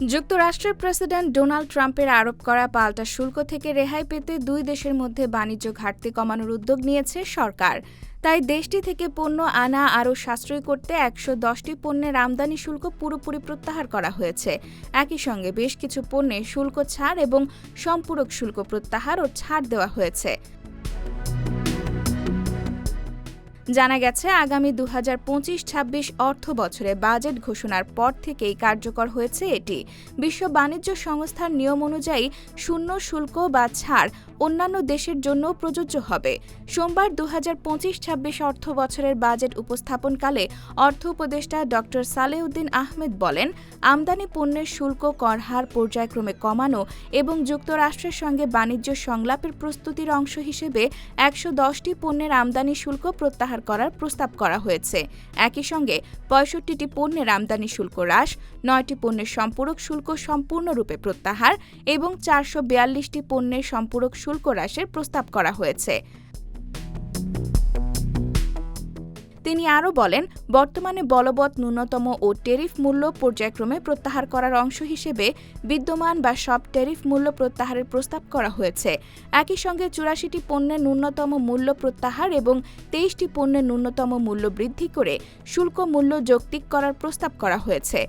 যুক্তরাষ্ট্রের president Donald ট্রাম্পের আরোপ করা পাল্টা শুল্ক থেকে রেহাই পেতে দুই দেশের মধ্যে বাণিজ্য ঘাটতি কমানোর উদ্যোগ নিয়েছে সরকার। তাই দেশটি থেকে পণ্য আনা আরও সাশ্রয়ী করতে একশো দশটি পণ্যের আমদানি শুল্ক পুরোপুরি প্রত্যাহার করা হয়েছে। একই সঙ্গে বেশ কিছু পণ্যে শুল্ক ছাড় এবং সম্পূরক শুল্ক প্রত্যাহার ও ছাড় দেওয়া হয়েছে। জানা গেছে, আগামী দু হাজার পঁচিশ ছাব্বিশ অর্থ বছরে বাজেট ঘোষণার পর থেকেই কার্যকর হয়েছে এটি। বিশ্ব বাণিজ্য সংস্থার নিয়ম অনুযায়ী শূন্য শুল্ক বা ছাড় অন্যান্য দেশের জন্য প্রযোজ্য হবে। সোমবার দু হাজার পঁচিশ ছাব্বিশ অর্থ বছরের বাজেট উপস্থাপনকালে অর্থ উপদেষ্টা ড সালেউদ্দিন আহমেদ বলেন, আমদানি পণ্যের শুল্ক, কর হার পর্যায়ক্রমে কমানো এবং যুক্তরাষ্ট্রের সঙ্গে বাণিজ্য সংলাপের প্রস্তুতির অংশ হিসেবে একশো দশটি পণ্যের আমদানি শুল্ক প্রত্যাহার করার প্রস্তাব করা হয়েছে। একই সঙ্গে পঁয়ষট্টিটি পণ্যের আমদানি শুল্ক হ্রাস, নয়টি পণ্যের সম্পূরক শুল্ক সম্পূর্ণরূপে প্রত্যাহার এবং চারশো বিয়াল্লিশটি পণ্যের সম্পূরক শুল্ক হ্রাসের প্রস্তাব করা হয়েছে। তিনি আরও বলেন, বর্তমানে বলবৎ ন্যূনতম ও টেরিফ মূল্য পর্যায়ক্রমে প্রত্যাহার করার অংশ হিসেবে বিদ্যমান বা সব টেরিফ মূল্য প্রত্যাহারের প্রস্তাব করা হয়েছে। একই সঙ্গে চুরাশিটি পণ্যের ন্যূনতম মূল্য প্রত্যাহার এবং তেইশটি পণ্যের ন্যূনতম মূল্য বৃদ্ধি করে শুল্ক মূল্য যৌক্তিক করার প্রস্তাব করা হয়েছে।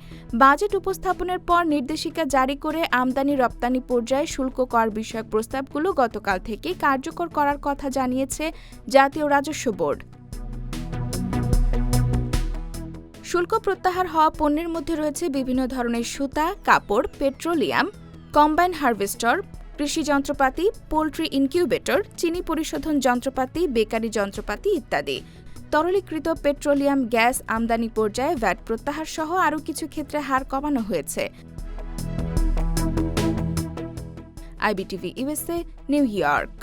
বাজেট উপস্থাপনের পর নির্দেশিকা জারি করে আমদানি রপ্তানি পর্যায়ে শুল্ক কর বিষয়ক প্রস্তাবগুলো গতকাল থেকে কার্যকর করার কথা জানিয়েছে জাতীয় রাজস্ব বোর্ড। শুল্ক প্রত্যাহার হওয়া পণ্যের মধ্যে রয়েছে বিভিন্ন ধরনের সুতা, কাপড়, পেট্রোলিয়াম, কম্বাইন হারভেস্টর, কৃষি যন্ত্রপাতি, পোলট্রি ইনকিউবেটর, চিনি পরিশোধন যন্ত্রপাতি, বেকারি যন্ত্রপাতি ইত্যাদি। তরলীকৃত পেট্রোলিয়াম, গ্যাস, আমদানি পর্যায়ে ভ্যাট প্রত্যাহার সহ আরও কিছু ক্ষেত্রে হার কমানো হয়েছে। IBTV USA New York.